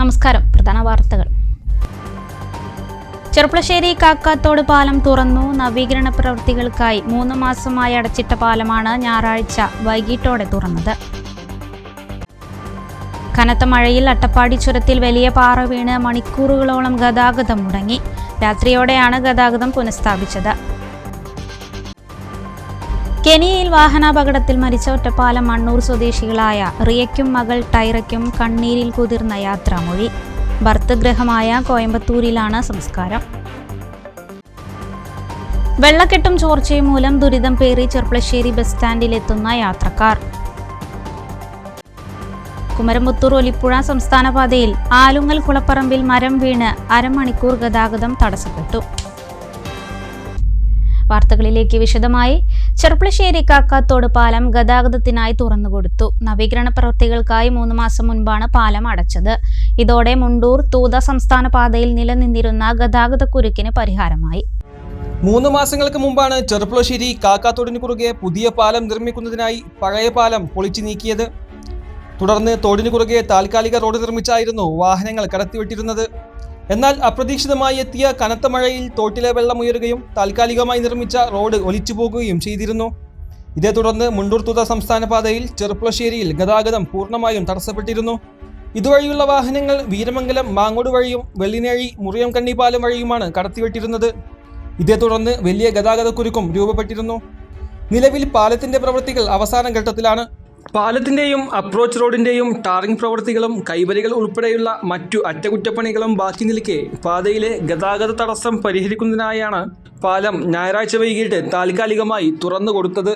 നമസ്കാരം. പ്രധാന വാർത്തകൾ. ചെറുപ്പളശ്ശേരി കാക്കാത്തോട് പാലം തുറന്നു. നവീകരണ പ്രവൃത്തികൾക്കായി മൂന്ന് മാസമായി അടച്ചിട്ട പാലമാണ് ഞായറാഴ്ച വൈകിട്ടോടെ തുറന്നത്. കനത്ത മഴയിൽ അട്ടപ്പാടി ചുരത്തിൽ വലിയ പാറ വീണ് മണിക്കൂറുകളോളം ഗതാഗതം മുടങ്ങി. രാത്രിയോടെയാണ് ഗതാഗതം പുനഃസ്ഥാപിച്ചത്. കെനിയയിൽ വാഹനാപകടത്തിൽ മരിച്ച ഒറ്റപ്പാലം മണ്ണൂർ സ്വദേശികളായ റിയയ്ക്കും മകൾ ടൈറയ്ക്കും കണ്ണീരിൽ കുതിർന്ന യാത്രാമൊഴി. ഭർത്തൃഗ്രഹമായ കോയമ്പത്തൂരിലാണ് സംസ്കാരം. വെള്ളക്കെട്ടും ചോർച്ചയും മൂലം ദുരിതം പേറി ചെർപ്പളശ്ശേരി ബസ് സ്റ്റാൻഡിലെത്തുന്ന യാത്രക്കാർ. കുമരമുത്തൂർ ഒലിപ്പുഴ സംസ്ഥാന പാതയിൽ ആലുങ്ങൽ കുളപ്പറമ്പിൽ മരം വീണ് അരമണിക്കൂർ ഗതാഗതം തടസ്സപ്പെട്ടു. വാർത്തകളിലേക്ക് വിശദമായി ചെറുപ്പളശ്ശേരി കാക്കാത്തോട് പാലം ഗതാഗതത്തിനായി തുറന്നുകൊടുത്തു. നവീകരണ പ്രവൃത്തികൾക്കായി മൂന്ന് മാസം മുൻപാണ് പാലം അടച്ചത്. ഇതോടെ മുണ്ടൂർ തൂത സംസ്ഥാന പാതയിൽ നിലനിന്നിരുന്ന ഗതാഗതക്കുരുക്കിന് പരിഹാരമായി. മൂന്ന് മാസങ്ങൾക്ക് മുമ്പാണ് ചെറുപ്പുളശ്ശേരി കാക്കാത്തോടിന് കുറുകെ പുതിയ പാലം നിർമ്മിക്കുന്നതിനായി പഴയ പാലം പൊളിച്ചു നീക്കിയത്. തുടർന്ന് തോടിനു കുറുകെ താൽക്കാലിക റോഡ് നിർമ്മിച്ചായിരുന്നു വാഹനങ്ങൾ കടത്തിവിട്ടിരുന്നത്. എന്നാൽ അപ്രതീക്ഷിതമായി എത്തിയ കനത്ത മഴയിൽ തോട്ടിലെ വെള്ളം ഉയരുകയും താൽക്കാലികമായി നിർമ്മിച്ച റോഡ് ഒലിച്ചു പോകുകയും ചെയ്തിരുന്നു. ഇതേ തുടർന്ന് മുണ്ടൂർത്തുത സംസ്ഥാന പാതയിൽ ചെറുപ്പുളശ്ശേരിയിൽ ഗതാഗതം പൂർണമായും തടസ്സപ്പെട്ടിരുന്നു. ഇതുവഴിയുള്ള വാഹനങ്ങൾ വീരമംഗലം മാങ്ങോട് വഴിയും വെള്ളിനേഴി മുറിയം കണ്ണിപ്പാലം വഴിയുമാണ് കടത്തിവിട്ടിരുന്നത്. ഇതേ തുടർന്ന് വലിയ ഗതാഗതക്കുരുക്കും രൂപപ്പെട്ടിരുന്നു. നിലവിൽ പാലത്തിന്റെ പ്രവൃത്തികൾ അവസാന ഘട്ടത്തിലാണ്. പാലത്തിന്റെയും അപ്രോച്ച് റോഡിന്റെയും ടാറിംഗ് പ്രവൃത്തികളും കൈവരികൾ ഉൾപ്പെടെയുള്ള മറ്റു അറ്റകുറ്റപ്പണികളും ബാക്കി നിൽക്കെ പാതയിലെ ഗതാഗത തടസ്സം പരിഹരിക്കുന്നതിനായാണ് പാലം ഞായറാഴ്ച വൈകിട്ട് താൽക്കാലികമായി തുറന്നു കൊടുത്തത്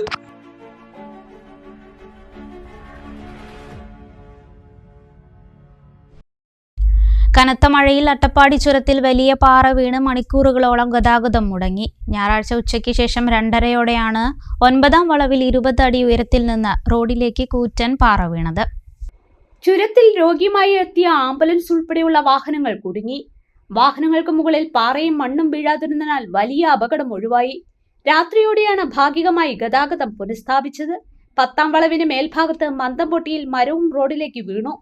കനത്ത മഴയിൽ അട്ടപ്പാടി ചുരത്തിൽ വലിയ പാറ വീണ് മണിക്കൂറുകളോളം ഗതാഗതം മുടങ്ങി. ഞായറാഴ്ച ഉച്ചയ്ക്ക് ശേഷം രണ്ടരയോടെയാണ് ഒൻപതാം വളവിൽ ഇരുപത് അടി ഉയരത്തിൽ നിന്ന് റോഡിലേക്ക് കൂറ്റൻ പാറ വീണത്. ചുരത്തിൽ രോഗിയുമായി എത്തിയ ആംബുലൻസ് ഉൾപ്പെടെയുള്ള വാഹനങ്ങൾ കുടുങ്ങി. വാഹനങ്ങൾക്ക് മുകളിൽ പാറയും മണ്ണും വീഴാതിരുന്നതിനാൽ വലിയ അപകടം ഒഴിവായി. രാത്രിയോടെയാണ് ഭാഗികമായി ഗതാഗതം പുനഃസ്ഥാപിച്ചത്. പത്താം വളവിന് മേൽഭാഗത്ത് മന്ദം പൊട്ടിയിൽ മരവും റോഡിലേക്ക് വീണു.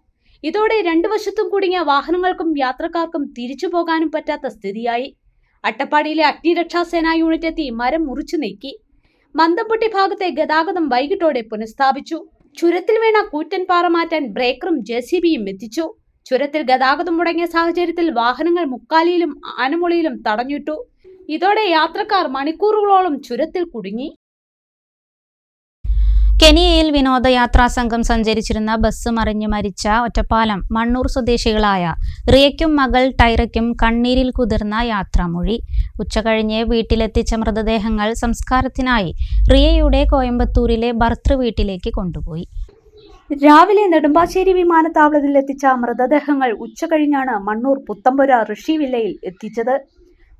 ഇതോടെ രണ്ടു വശത്തും കുടുങ്ങിയ വാഹനങ്ങൾക്കും യാത്രക്കാർക്കും തിരിച്ചു പോകാനും പറ്റാത്ത സ്ഥിതിയായി. അട്ടപ്പാടിയിലെ അഗ്നിരക്ഷാസേന യൂണിറ്റ് എത്തി മരം മുറിച്ചു നീക്കി. മന്ദംപൊട്ടി ഭാഗത്തെ ഗതാഗതം വൈകിട്ടോടെ പുനഃസ്ഥാപിച്ചു. ചുരത്തിൽ വീണ കൂറ്റൻ പാറ മാറ്റാൻ ബ്രേക്കറും ജെ സി ബിയും എത്തിച്ചു. ചുരത്തിൽ ഗതാഗതം മുടങ്ങിയ സാഹചര്യത്തിൽ വാഹനങ്ങൾ മുക്കാലിയിലും ആനമുളിയിലും തടഞ്ഞിട്ടു. ഇതോടെ യാത്രക്കാർ മണിക്കൂറുകളോളം ചുരത്തിൽ കുടുങ്ങി. കെനിയയിൽ വിനോദയാത്രാ സംഘം സഞ്ചരിച്ചിരുന്ന ബസ് മറിഞ്ഞു മരിച്ച ഒറ്റപ്പാലം മണ്ണൂർ സ്വദേശികളായ റിയയ്ക്കും മകൾ ടൈറയ്ക്കും കണ്ണീരിൽ കുതിർന്ന യാത്രാമൊഴി. ഉച്ചകഴിഞ്ഞ് വീട്ടിലെത്തിച്ച മൃതദേഹങ്ങൾ സംസ്കാരത്തിനായി റിയയുടെ കോയമ്പത്തൂരിലെ ഭർത്തൃ വീട്ടിലേക്ക് കൊണ്ടുപോയി. രാവിലെ നെടുമ്പാശ്ശേരി വിമാനത്താവളത്തിൽ എത്തിച്ച മൃതദേഹങ്ങൾ ഉച്ചകഴിഞ്ഞാണ് മണ്ണൂർ പുത്തമ്പുര ഋഷി വില്ലയിൽ എത്തിച്ചത്.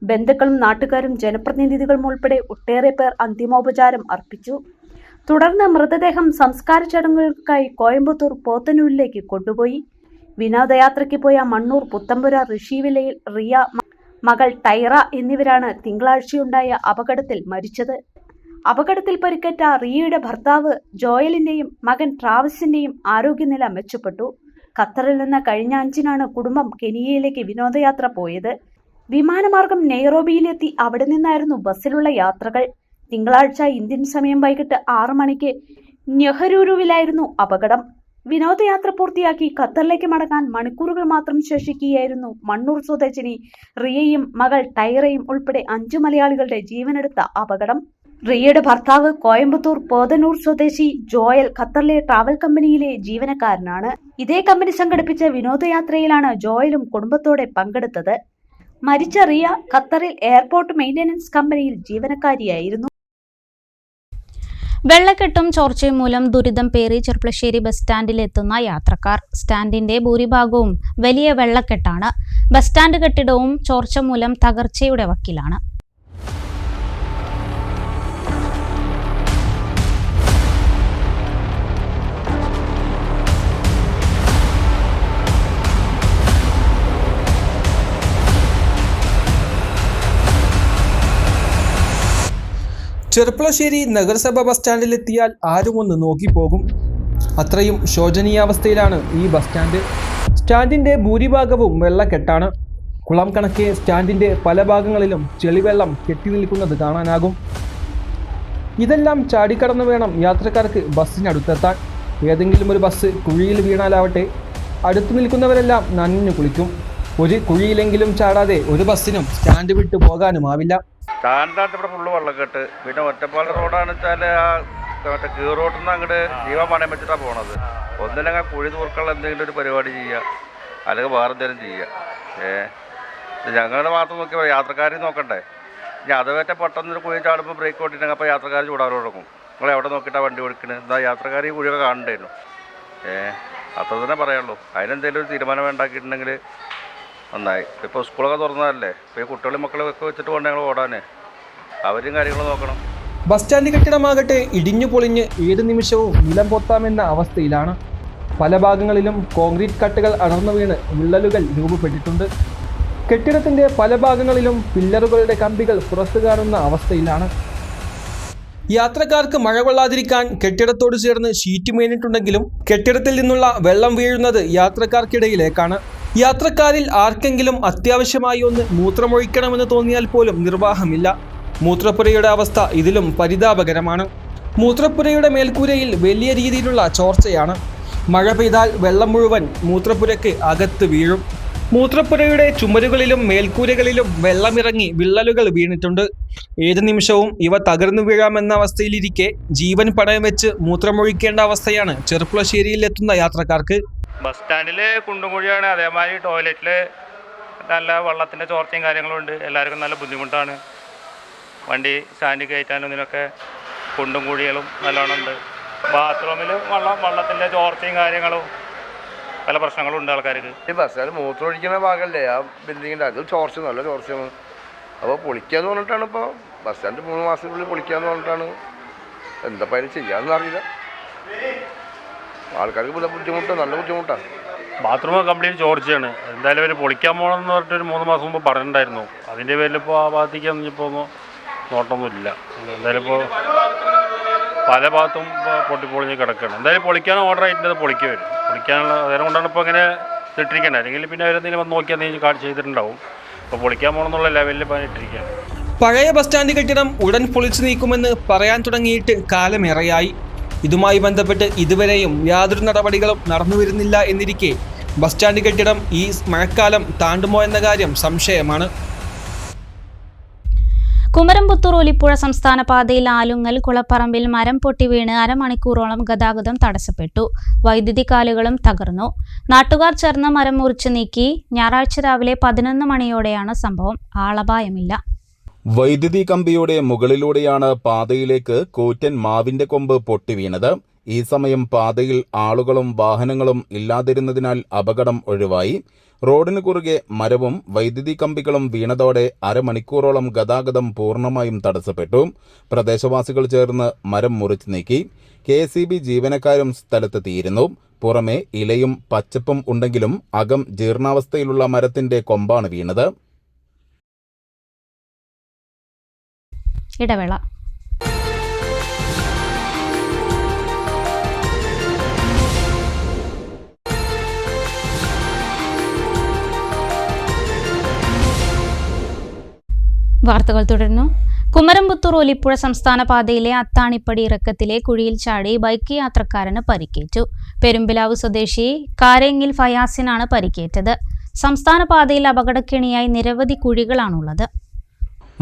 ബന്ധുക്കളും നാട്ടുകാരും ജനപ്രതിനിധികളും ഉൾപ്പെടെ ഒട്ടേറെ പേർ അന്തിമോപചാരം അർപ്പിച്ചു. തുടർന്ന് മൃതദേഹം സംസ്കാര ചടങ്ങുകൾക്കായി കോയമ്പത്തൂർ പോത്തനൂരിലേക്ക് കൊണ്ടുപോയി. വിനോദയാത്രയ്ക്ക് പോയ മണ്ണൂർ പുത്തമ്പുര ഋഷിവിലയിൽ റിയ മകൾ ടൈറ എന്നിവരാണ് തിങ്കളാഴ്ചയുണ്ടായ അപകടത്തിൽ മരിച്ചത്. അപകടത്തിൽ പരിക്കേറ്റ റിയയുടെ ഭർത്താവ് ജോയലിന്റെയും മകൻ ട്രാവിസിന്റെയും ആരോഗ്യനില മെച്ചപ്പെട്ടു. ഖത്തറിൽ നിന്ന് കഴിഞ്ഞ അഞ്ചിനാണ് കുടുംബം കെനിയയിലേക്ക് വിനോദയാത്ര പോയത്. വിമാനമാർഗം നെയ്റോബിയിലെത്തി അവിടെ നിന്നായിരുന്നു ബസ്സിലുള്ള യാത്രകൾ. തിങ്കളാഴ്ച ഇന്ത്യൻ സമയം വൈകിട്ട് ആറു മണിക്ക് നെഹ്റൂരുവിലായിരുന്നു അപകടം. വിനോദയാത്ര പൂർത്തിയാക്കി ഖത്തറിലേക്ക് മടങ്ങാൻ മണിക്കൂറുകൾ മാത്രം ശേഷിക്കുകയായിരുന്നു മണ്ണൂർ സ്വദേശിനി റിയയും മകൾ ടൈറയും ഉൾപ്പെടെ അഞ്ചു മലയാളികളുടെ ജീവനെടുത്ത അപകടം. റിയയുടെ ഭർത്താവ് കോയമ്പത്തൂർ പോതനൂർ സ്വദേശി ജോയൽ ഖത്തറിലെ ട്രാവൽ കമ്പനിയിലെ ജീവനക്കാരനാണ്. ഇതേ കമ്പനി സംഘടിപ്പിച്ച വിനോദയാത്രയിലാണ് ജോയലും കുടുംബത്തോടെ പങ്കെടുത്തത്. മരിച്ച റിയ ഖത്തറിൽ എയർപോർട്ട് മെയിന്റനൻസ് കമ്പനിയിൽ ജീവനക്കാരിയായിരുന്നു. വെള്ളക്കെട്ടും ചോർച്ചയും മൂലം ദുരിതം പേറി ചെർപ്പളശ്ശേരി ബസ് സ്റ്റാൻഡിൽ എത്തുന്ന യാത്രക്കാർ. സ്റ്റാൻഡിന്റെ ഭൂരിഭാഗവും വലിയ വെള്ളക്കെട്ടാണ്. ബസ് സ്റ്റാൻഡ് കെട്ടിടവും ചോർച്ച മൂലം തകർച്ചയുടെ വക്കിലാണ്. ചെറുപ്പളശ്ശേരി നഗരസഭ ബസ് സ്റ്റാൻഡിലെത്തിയാൽ ആരും ഒന്ന് നോക്കിപ്പോകും. അത്രയും ശോചനീയാവസ്ഥയിലാണ് ഈ ബസ് സ്റ്റാൻഡ്. സ്റ്റാൻഡിന്റെ ഭൂരിഭാഗവും വെള്ളക്കെട്ടാണ്. കുളം കണക്കെ സ്റ്റാൻഡിന്റെ പല ഭാഗങ്ങളിലും ചെളിവെള്ളം കെട്ടി നിൽക്കുന്നത് കാണാനാകും. ഇതെല്ലാം ചാടിക്കടന്നു വേണം യാത്രക്കാർക്ക് ബസ്സിനടുത്തെത്താൻ. ഏതെങ്കിലും ഒരു ബസ് കുഴിയിൽ വീണാലാവട്ടെ അടുത്തു നിൽക്കുന്നവരെല്ലാം നനഞ്ഞു കുളിക്കും. ഒരു കുഴിയിലെങ്കിലും ചാടാതെ ഒരു ബസ്സിനും സ്റ്റാൻഡ് വിട്ടു പോകാനുമാവില്ല. സ്റ്റാൻഡായിട്ട് ഇവിടെ ഫുള്ള് വെള്ളക്കെട്ട്. പിന്നെ ഒറ്റപ്പാല റോഡാണ് വെച്ചാൽ ആ മറ്റേ കീ റോഡിൽ നിന്ന് അങ്ങോട്ട് ജീവൻ പണയം വെച്ചിട്ടാണ് പോണത്. ഒന്നില്ലെങ്കിൽ കുഴി തൂർക്കുള്ള എന്തെങ്കിലും ഒരു പരിപാടി ചെയ്യുക അല്ലെങ്കിൽ വേറെ എന്തെങ്കിലും ചെയ്യുക ഏ? ഞങ്ങളുടെ മാത്രം നോക്കിയാൽ യാത്രക്കാരെ നോക്കണ്ടേ? ഇനി അത് പറ്റ പെട്ടെന്ന് ഒരു കുഴി ചാടുമ്പോൾ ബ്രേക്ക് ഓട്ടിട്ടുണ്ടെങ്കിൽ അപ്പോൾ യാത്രക്കാർ ചൂടാൻ തുടങ്ങും. നിങ്ങൾ എവിടെ നോക്കിയിട്ടാണ് വണ്ടി ഓടിക്കണത് എന്താ യാത്രക്കാർ ഈ കുഴിയൊക്കെ കാണണ്ടായിരുന്നു ഏ? അത്ര തന്നെ പറയുള്ളൂ അതിനെന്തെങ്കിലും ഒരു തീരുമാനം ഉണ്ടാക്കിയിട്ടുണ്ടെങ്കിൽ നന്നായി. ഇപ്പോൾ സ്കൂളൊക്കെ തുറന്നതല്ലേ? ഇപ്പോൾ ഈ കുട്ടികളും മക്കളൊക്കെ വെച്ചിട്ട് കൊണ്ട് ഞങ്ങൾ ഓടാനേ? അവരും കാര്യങ്ങൾ നോക്കണം. ബസ് സ്റ്റാൻഡ് കെട്ടിടമാകട്ടെ ഇടിഞ്ഞു പൊളിഞ്ഞ് ഏത് നിമിഷവും നിലം പൊത്താമെന്ന അവസ്ഥയിലാണ്. പല ഭാഗങ്ങളിലും കോൺക്രീറ്റ് കട്ടുകൾ അടർന്നു വീണ് വിള്ളലുകൾ രൂപപ്പെട്ടിട്ടുണ്ട്. കെട്ടിടത്തിന്റെ പല ഭാഗങ്ങളിലും പില്ലറുകളുടെ കമ്പികൾ പുറത്തു കാണുന്ന അവസ്ഥയിലാണ്. യാത്രക്കാർക്ക് മഴ കൊള്ളാതിരിക്കാൻ കെട്ടിടത്തോട് ചേർന്ന് ഷീറ്റ് മേഞ്ഞിട്ടുണ്ടെങ്കിലും കെട്ടിടത്തിൽ നിന്നുള്ള വെള്ളം വീഴുന്നത് യാത്രക്കാർക്കിടയിലേക്കാണ്. യാത്രക്കാരിൽ ആർക്കെങ്കിലും അത്യാവശ്യമായി ഒന്ന് മൂത്രമൊഴിക്കണമെന്ന് തോന്നിയാൽ പോലും നിർവാഹമില്ല. മൂത്രപ്പുരയുടെ അവസ്ഥ ഇതിലും പരിതാപകരമാണ്. മൂത്രപ്പുരയുടെ മേൽക്കൂരയിൽ വലിയ രീതിയിലുള്ള ചോർച്ചയാണ്. മഴ പെയ്താൽ വെള്ളം മുഴുവൻ മൂത്രപ്പുരയ്ക്ക് അകത്ത് വീഴും. മൂത്രപ്പുരയുടെ ചുമരുകളിലും മേൽക്കൂരകളിലും വെള്ളമിറങ്ങി വിള്ളലുകൾ വീണിട്ടുണ്ട്. ഏത് നിമിഷവും ഇവ തകർന്നു വീഴാമെന്ന അവസ്ഥയിലിരിക്കെ ജീവൻ പണയം വെച്ച് മൂത്രമൊഴിക്കേണ്ട അവസ്ഥയാണ് ചെറുപ്പുളശ്ശേരിയിൽ എത്തുന്ന യാത്രക്കാർക്ക്. ബസ് സ്റ്റാൻഡിൽ കുണ്ടും കുഴിയാണ് അതേമാതിരി ടോയ്ലറ്റിൽ നല്ല വെള്ളത്തിന്റെ ചോർച്ചയും കാര്യങ്ങളും ഉണ്ട്. എല്ലാവർക്കും നല്ല ബുദ്ധിമുട്ടാണ്. വണ്ടി സ്റ്റാൻഡിൽ കയറ്റാനും ഇതിനൊക്കെ കുണ്ടും കുഴികളും നല്ലോണം ഉണ്ട്. ബാത്റൂമിൽ വെള്ളം വെള്ളത്തിന്റെ ചോർച്ചയും കാര്യങ്ങളും പല പ്രശ്നങ്ങളും ഉണ്ട് ആൾക്കാർക്ക്. ഈ ബസ്സുകാർ മൂത്രം ഒഴിക്കുന്ന ഭാഗമല്ലേ ആ ബിൽഡിങ്ങിന്റെ അത് ചോർച്ച നല്ല ചോർച്ചയാണ്. അപ്പോൾ പൊളിക്കാന്ന് പറഞ്ഞിട്ടാണ് ഇപ്പോൾ ബസ് സ്റ്റാൻഡ് മൂന്ന് മാസത്തിനുള്ളിൽ പൊളിക്കാന്ന് പറഞ്ഞിട്ടാണ്. എന്താ അതിന് ചെയ്യാമെന്ന് അറിയില്ല ആൾക്കാർക്ക് ബുദ്ധ- ബുദ്ധിമുട്ട് നല്ല ബുദ്ധിമുട്ടാണ് ബാത്റൂം കംപ്ലീറ്റ് ചോർച്ചയാണ്. എന്തായാലും അവർ പൊളിക്കാൻ പോകണമെന്ന് പറഞ്ഞിട്ട് ഒരു മൂന്ന് മാസം മുമ്പ് പറഞ്ഞിട്ടുണ്ടായിരുന്നു. അതിന്റെ പേരിൽ ഇപ്പോൾ ആ ഭാഗത്തേക്ക് ഇപ്പോൾ ഒന്നും നോട്ടമൊന്നുമില്ല എന്തായാലും ഇപ്പോൾ പല ഭാഗത്തും പൊട്ടിപ്പൊളിഞ്ഞ് കിടക്കുകയാണ് എന്തായാലും പൊളിക്കാൻ ഓർഡർ ആയിട്ടുണ്ട് പൊളിക്കുക വരും പൊളിക്കാനുള്ള നേരം കൊണ്ടാണ് ഇപ്പോൾ അങ്ങനെ ഇട്ടിരിക്കേണ്ടത് അല്ലെങ്കിൽ പിന്നെ അവരെന്തെങ്കിലും വന്ന് നോക്കി എന്തെങ്കിലും കാർഡ് ചെയ്തിട്ടുണ്ടാവും. ഇപ്പോൾ പൊളിക്കാൻ പോകണമെന്നുള്ള ലെവലിൽ ഇപ്പോൾ ഇട്ടിരിക്കുകയാണ് പഴയ ബസ് സ്റ്റാൻഡ് കെട്ടിടം ഉടൻ പൊളിച്ചു നീക്കുമെന്ന് പറയാൻ തുടങ്ങിയിട്ട് കാലമേറെയായി ഇതുമായി ബന്ധപ്പെട്ട് ഇതുവരെയും യാതൊരു നടപടികളും നടന്നു വരുന്നില്ല എന്നിരിക്കെ ബസ് സ്റ്റാൻഡ് കെട്ടിടം ഈ മഴക്കാലം താണ്ടുമോ എന്ന കാര്യം സംശയമാണ്. കുമരംപുത്തൂർ ഒലിപ്പുഴ സംസ്ഥാന പാതയിൽ ആലുങ്ങൽ കുളപ്പറമ്പിൽ മരം പൊട്ടി വീണ് അരമണിക്കൂറോളം ഗതാഗതം തടസ്സപ്പെട്ടു. വൈദ്യുതി കാലുകളും തകർന്നു. നാട്ടുകാർ ചേർന്ന് മരം മുറിച്ചു നീക്കി. ഞായറാഴ്ച രാവിലെ പതിനൊന്ന് മണിയോടെയാണ് സംഭവം. ആളപായമില്ല. വൈദ്യുതി കമ്പിയുടെ മുകളിലൂടെയാണ് പാതയിലേക്ക് കൂറ്റൻ മാവിന്റെ കൊമ്പ് പൊട്ടിവീണത് ഈ സമയം പാതയിൽ ആളുകളും വാഹനങ്ങളും ഇല്ലാതിരുന്നതിനാൽ അപകടം ഒഴിവായി. റോഡിന് കുറുകെ മരവും വൈദ്യുതി കമ്പികളും വീണതോടെ അരമണിക്കൂറോളം ഗതാഗതം പൂർണമായും തടസ്സപ്പെട്ടു. പ്രദേശവാസികൾ ചേർന്ന് മരം മുറിച്ചു നീക്കി. കെ സി ബി ജീവനക്കാരും സ്ഥലത്തെത്തിയിരുന്നു. പുറമെ ഇലയും പച്ചപ്പും ഉണ്ടെങ്കിലും അകം ജീർണാവസ്ഥയിലുള്ള മരത്തിന്റെ കൊമ്പാണ് വീണത്. ഇടവേള. വാർത്തകൾ തുടരുന്നു. കുമരംപുത്തൂർ ഒലിപ്പുഴ സംസ്ഥാന പാതയിലെ അത്താണിപ്പടി ഇറക്കത്തിലെ കുഴിയിൽ ചാടി ബൈക്ക് യാത്രക്കാരന് പരിക്കേറ്റു. പെരുമ്പിലാവ് സ്വദേശി കാരെങ്ങിൽ ഫയാസിനാണ് പരിക്കേറ്റത്. സംസ്ഥാന പാതയിൽ അപകടക്കെണിയായി നിരവധി കുഴികളാണുള്ളത്.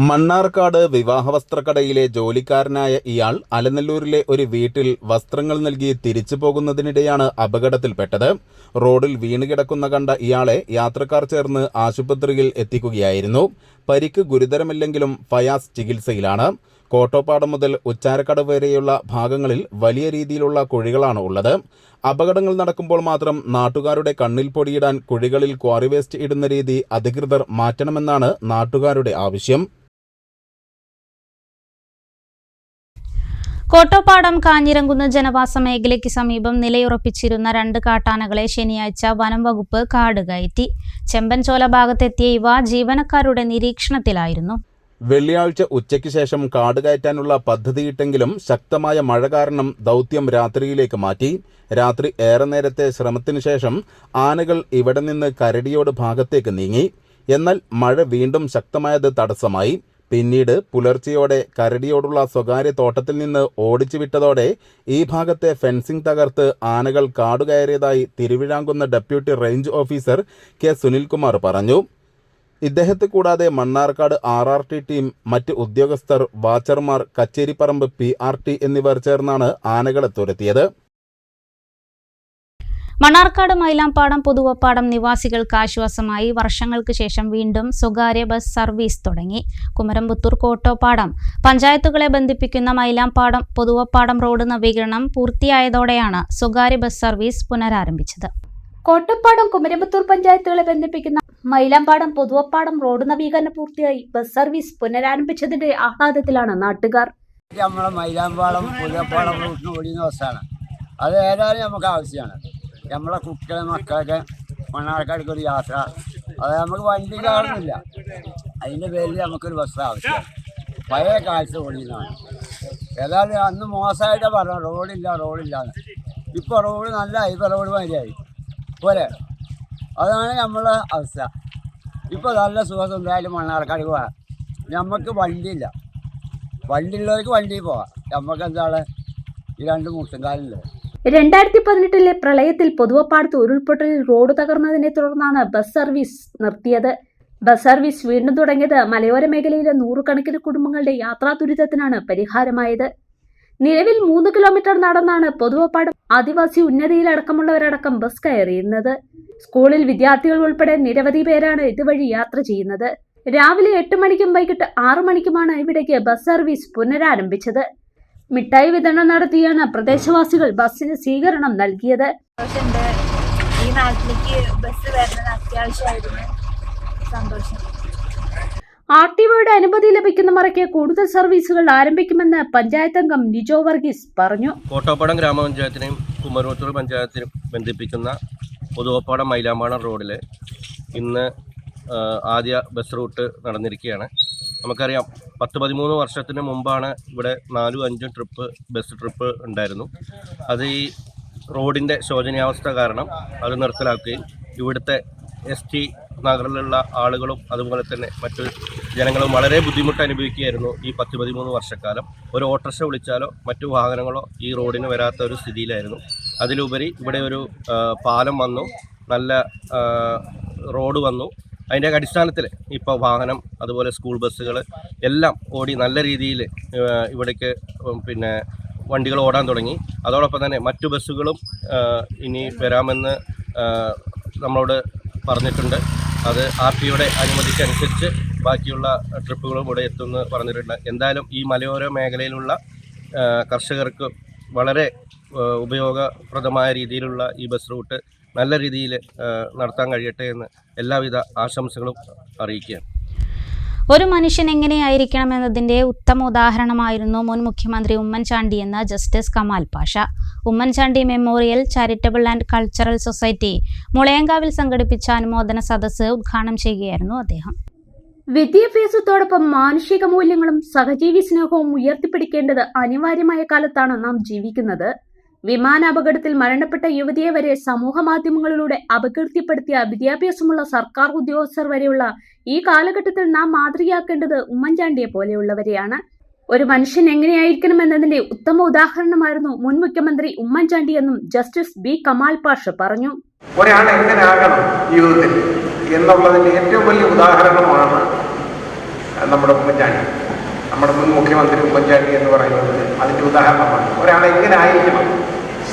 മണ്ണാർക്കാട് വിവാഹ വസ്ത്രക്കടയിലെ ജോലിക്കാരനായ ഇയാൾ അലനല്ലൂരിലെ ഒരു വീട്ടിൽ വസ്ത്രങ്ങൾ നൽകി തിരിച്ചു പോകുന്നതിനിടെയാണ് അപകടത്തിൽപ്പെട്ടത്. റോഡിൽ വീണുകിടക്കുന്ന കണ്ട ഇയാളെ യാത്രക്കാർ ചേർന്ന് ആശുപത്രിയിൽ എത്തിക്കുകയായിരുന്നു. പരിക്ക് ഗുരുതരമില്ലെങ്കിലും ഫയാസ് ചികിത്സയിലാണ്. കോട്ടോപ്പാടം മുതൽ ഉച്ചാരക്കട വരെയുള്ള ഭാഗങ്ങളിൽ വലിയ രീതിയിലുള്ള കുഴികളാണ് ഉള്ളത്. അപകടങ്ങൾ നടക്കുമ്പോൾ മാത്രം നാട്ടുകാരുടെ കണ്ണിൽ പൊടിയിടാൻ കുഴികളിൽ ക്വാറി വേസ്റ്റ് ഇടുന്ന രീതി അധികൃതർ മാറ്റണമെന്നാണ് നാട്ടുകാരുടെ ആവശ്യം. കോട്ടോപ്പാടം കാഞ്ഞിരങ്കുന്ന് ജനവാസ മേഖലയ്ക്ക് സമീപം നിലയുറപ്പിച്ചിരുന്ന രണ്ട് കാട്ടാനകളെ ശനിയാഴ്ച വനം വകുപ്പ് കാട് കയറ്റി. ചെമ്പൻചോല ഭാഗത്തെത്തിയ ഇവ ജീവനക്കാരുടെ നിരീക്ഷണത്തിലായിരുന്നു. വെള്ളിയാഴ്ച ഉച്ചയ്ക്ക് ശേഷം കാട് കയറ്റാനുള്ള പദ്ധതിയിട്ടെങ്കിലും ശക്തമായ മഴ കാരണം ദൗത്യം രാത്രിയിലേക്ക് മാറ്റി. രാത്രി ഏറെ നേരത്തെ ശ്രമത്തിനു ശേഷം ആനകൾ ഇവിടെ നിന്ന് കരടിയോട് ഭാഗത്തേക്ക് നീങ്ങി. എന്നാൽ മഴ വീണ്ടും ശക്തമായത് തടസ്സമായി. പിന്നീട് പുലർച്ചെയോടെ കരടിയോടുള്ള സ്വകാര്യ തോട്ടത്തിൽ നിന്ന് ഓടിച്ചു വിട്ടതോടെ ഈ ഭാഗത്തെ ഫെൻസിംഗ് തകർത്ത് ആനകൾ കാടുകയറിയതായി Thiruvizhamkunnu deputy range officer K Sunilkumar പറഞ്ഞു. ഇദ്ദേഹത്തെ കൂടാതെ Mannarkkad R R T team മറ്റ് ഉദ്യോഗസ്ഥർ വാച്ചർമാർ കച്ചേരിപ്പറമ്പ് പി ആർ ടി എന്നിവർ ചേർന്നാണ് ആനകളെ തുരത്തിയത്. മണ്ണാർക്കാട് മൈലാംപാടം പുതുവപ്പാടം നിവാസികൾക്ക് ആശ്വാസമായി. വർഷങ്ങൾക്ക് ശേഷം വീണ്ടും സ്വകാര്യ ബസ് സർവീസ് തുടങ്ങി. കുമരംപുത്തൂർ കോട്ടോപ്പാടം. പഞ്ചായത്തുകളെ ബന്ധിപ്പിക്കുന്ന മൈലാംപാടം പുതുവപ്പാടം റോഡ് നവീകരണം പൂർത്തിയായതോടെയാണ് സ്വകാര്യ ബസ് സർവീസ് പുനരാരംഭിച്ചത്. കോട്ടപ്പാടം കുമരമ്പത്തൂർ പഞ്ചായത്തുകളെ ബന്ധിപ്പിക്കുന്ന മൈലാമ്പാടം പൊതുവപ്പാടം റോഡ് നവീകരണം പൂർത്തിയായി. ബസ് സർവീസ് പുനരാരംഭിച്ചതിന്റെ ആഹ്ലാദത്തിലാണ് നാട്ടുകാർ. നമ്മളെ മൈലാമ്പാടം പുതിയപ്പാളം റൂട്ടിന് ഓടിയുന്ന ബസ്സാണ്. അത് ഏതായാലും നമുക്ക് ആവശ്യമാണ്. നമ്മളെ കുട്ടികളെ മക്കളൊക്കെ മണ്ണാർക്കാടേക്ക് ഒരു യാത്ര. അത് നമുക്ക് വണ്ടി കാണുന്നില്ല അതിന്റെ പേരിൽ നമുക്കൊരു ബസ് ആവശ്യമാണ് പഴയ കാഴ്ച ഓടിയുന്നതാണ് ഏതായാലും അന്ന് മോശമായിട്ടാണ് പറഞ്ഞത്. റോഡില്ല റോഡില്ലാന്ന്. ഇപ്പോൾ റോഡ് നല്ല ഇപ്പം റോഡ് മാതിരിയായി. പോലെ അതാണ് നമ്മളെ അവസ്ഥ. ഇപ്പോൾ നല്ല സുഖം എന്തായാലും മണ്ണാർക്കാട് പോകാം. നമുക്ക് വണ്ടിയില്ല. വണ്ടിയുള്ളവർക്ക് വണ്ടിയിൽ പോവാം നമുക്ക് എന്താണ്? ഈ രണ്ട് മുട്ടുംകാലില്ലേ? രണ്ടായിരത്തി പതിനെട്ടിലെ പ്രളയത്തിൽ പൊതുവപ്പാടത്ത് ഉരുൾപൊട്ടലിൽ റോഡ് തകർന്നതിനെ തുടർന്നാണ് ബസ് സർവീസ് നിർത്തിയത്. ബസ് സർവീസ് വീണ്ടും തുടങ്ങിയത് മലയോര മേഖലയിലെ നൂറുകണക്കിന് കുടുംബങ്ങളുടെ യാത്രാ ദുരിതത്തിനാണ് പരിഹാരമായത്. നിലവിൽ മൂന്ന് കിലോമീറ്റർ നടന്നാണ് പൊതുവപ്പാടം ആദിവാസി ഉന്നതിയിലടക്കമുള്ളവരടക്കം ബസ് കയറിയിരുന്നത്. സ്കൂളിൽ വിദ്യാർത്ഥികൾ ഉൾപ്പെടെ നിരവധി പേരാണ് ഇതുവഴി യാത്ര ചെയ്യുന്നത്. രാവിലെ എട്ട് മണിക്കും വൈകിട്ട് ആറു മണിക്കുമാണ് ഇവിടേക്ക് ബസ് സർവീസ് പുനരാരംഭിച്ചത്. മിഠായി വിതരണം നടത്തിയാണ് പ്രദേശവാസികൾ ബസ്സിന് സ്വീകരണം നൽകിയത്. ഈ നാട്ടിലേക്ക് ബസ് വരുന്നത് അത്യാവശ്യമായിരുന്നു. സന്തോഷം. ആർ ടി ഒയുടെ അനുമതി ലഭിക്കുന്ന മറയ്ക്ക് കൂടുതൽ സർവീസുകൾ ആരംഭിക്കുമെന്ന് പഞ്ചായത്ത് അംഗം നിജോ വർഗീസ് പറഞ്ഞു. കോട്ടോപ്പാടം ഗ്രാമപഞ്ചായത്തിനെയും കുമരൂത്തൂർ പഞ്ചായത്തിനും ബന്ധിപ്പിക്കുന്ന പുതുവപ്പാടം മൈലാമ്പാടം റോഡിൽ ഇന്ന് ആദ്യ ബസ് റൂട്ട് നടന്നിരിക്കുകയാണ്. നമുക്കറിയാം പത്ത് പതിമൂന്ന് വർഷത്തിന് മുമ്പാണ് ഇവിടെ നാലും അഞ്ചും ട്രിപ്പ് ബസ് ട്രിപ്പ് ഉണ്ടായിരുന്നു. അത് ഈ റോഡിന്റെ ശോചനീയാവസ്ഥ കാരണം അത് നിർത്തലാക്കുകയും ഇവിടുത്തെ എസ് ടി നഗറിലുള്ള ആളുകളും അതുപോലെ തന്നെ മറ്റു ജനങ്ങളും വളരെ ബുദ്ധിമുട്ട് അനുഭവിക്കുകയായിരുന്നു ഈ പത്ത് പതിമൂന്ന് വർഷക്കാലം. ഒരു ഓട്ടോറിക്ഷ വിളിച്ചാലോ മറ്റു വാഹനങ്ങളോ ഈ റോഡിന് വരാത്ത ഒരു സ്ഥിതിയിലായിരുന്നു. അതിലുപരി ഇവിടെ ഒരു പാലം വന്നു. നല്ല റോഡ് വന്നു. അതിന്റെ അടിസ്ഥാനത്തിൽ ഇപ്പോൾ വാഹനം അതുപോലെ സ്കൂൾ ബസ്സുകൾ എല്ലാം ഓടി നല്ല രീതിയിൽ ഇവിടേക്ക് പിന്നെ വണ്ടികൾ ഓടാൻ തുടങ്ങി. അതോടൊപ്പം തന്നെ മറ്റു ബസ്സുകളും ഇനി വരാമെന്ന് നമ്മളോട് പറഞ്ഞിട്ടുണ്ട്. അത് ആർ ടിയുടെ അനുമതിക്കനുസരിച്ച് ബാക്കിയുള്ള ട്രിപ്പുകളും ഇവിടെ എത്തുമെന്ന് പറഞ്ഞിട്ടുണ്ട്. എന്തായാലും ഈ മലയോര മേഖലയിലുള്ള കർഷകർക്ക് വളരെ ഉപയോഗപ്രദമായ രീതിയിലുള്ള ഈ ബസ് റൂട്ട് നല്ല രീതിയിൽ നടത്താൻ കഴിയട്ടെ എന്ന് എല്ലാവിധ ആശംസകളും അറിയിക്കുകയാണ്. ഒരു മനുഷ്യൻ എങ്ങനെയായിരിക്കണം എന്നതിന്റെ ഉത്തമ ഉദാഹരണമായിരുന്നു മുൻ മുഖ്യമന്ത്രി ഉമ്മൻചാണ്ടി എന്ന justice Kamal Pasha. Oommen Chandy memorial charitable and cultural society മുളയങ്കാവിൽ സംഘടിപ്പിച്ച അനുമോദന സദസ്സ് ഉദ്ഘാടനം ചെയ്യുകയായിരുന്നു അദ്ദേഹം. വിദ്യാഭ്യാസത്തോടൊപ്പം മാനുഷിക മൂല്യങ്ങളും സഹജീവി സ്നേഹവും ഉയർത്തിപ്പിടിക്കേണ്ടത് അനിവാര്യമായ കാലത്താണ് നാം ജീവിക്കുന്നത്. വിമാനാപകടത്തിൽ മരണപ്പെട്ട യുവതിയെ വരെ സമൂഹ മാധ്യമങ്ങളിലൂടെ അപകീർത്തിപ്പെടുത്തിയ വിദ്യാഭ്യാസമുള്ള സർക്കാർ ഉദ്യോഗസ്ഥർ വരെയുള്ള ഈ കാലഘട്ടത്തിൽ നാം മാതൃകയാക്കേണ്ടത് ഉമ്മൻചാണ്ടിയെ പോലെയുള്ളവരെയാണ്. ഒരു മനുഷ്യൻ എങ്ങനെയായിരിക്കണം എന്നതിന്റെ ഉത്തമ ഉദാഹരണമായിരുന്നു മുൻ മുഖ്യമന്ത്രി ഉമ്മൻചാണ്ടി എന്നും ജസ്റ്റിസ് ബി. കമാൽ പാഷ പറഞ്ഞു. ഒരാൾ എങ്ങനെയാകണം ജീവിതത്തിൽ? എന്നുള്ളതിന്റെ ഏറ്റവും വലിയ ഉദാഹരണമാണ് നമ്മുടെ ഉമ്മൻചാണ്ടി. നമ്മുടെ മുൻ മുഖ്യമന്ത്രി ഉമ്മൻചാണ്ടി എന്ന് പറയുന്നത് അതിന്റെ ഉദാഹരണമാണ്. ഒരാൾ എങ്ങനെ ആയിരിക്കണം?